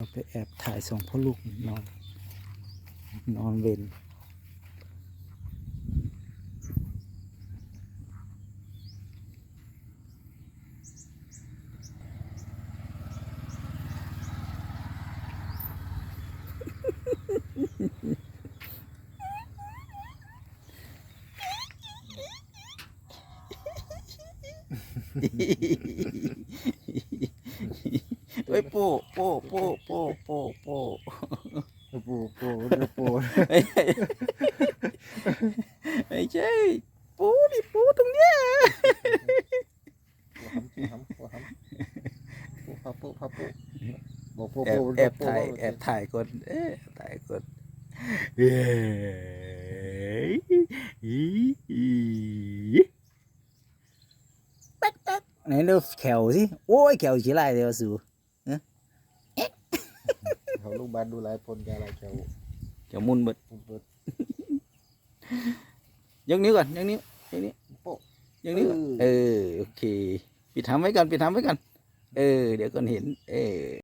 เราไปแอบถ่ายสองพ่อลูกนอนนอนเวนเฮ้ยโป้โป้โป้โป้โป้โป้ ปูปูเรือปู ไม่ใช่ไม่ใช่ปูนี่ปูตรงเนี้ย ปูหำปูหำปูหำปูพาปูพาปูบอกปู แอบ ปู แอบถ่ายแอบถ่ายคนเอ๊ะแอบถ่ายคนเอ้ยอีอีแป๊กแป๊กไหนดูแขวสิโอ้ยแขวขี้ลายเดียวสู เขาลูกบ้านดูหลายปนแกหลายแถวแขวมุนหมดปูเปิดยกนิ้วก่อนยกนิ้วยกนิ้วโป๊ะยกนิ้วก่อนเออโอเค ปิดทำไว้ก่อนปิดทำไว้ก่อนเออ เดี๋ยวก่อนเห็น เออ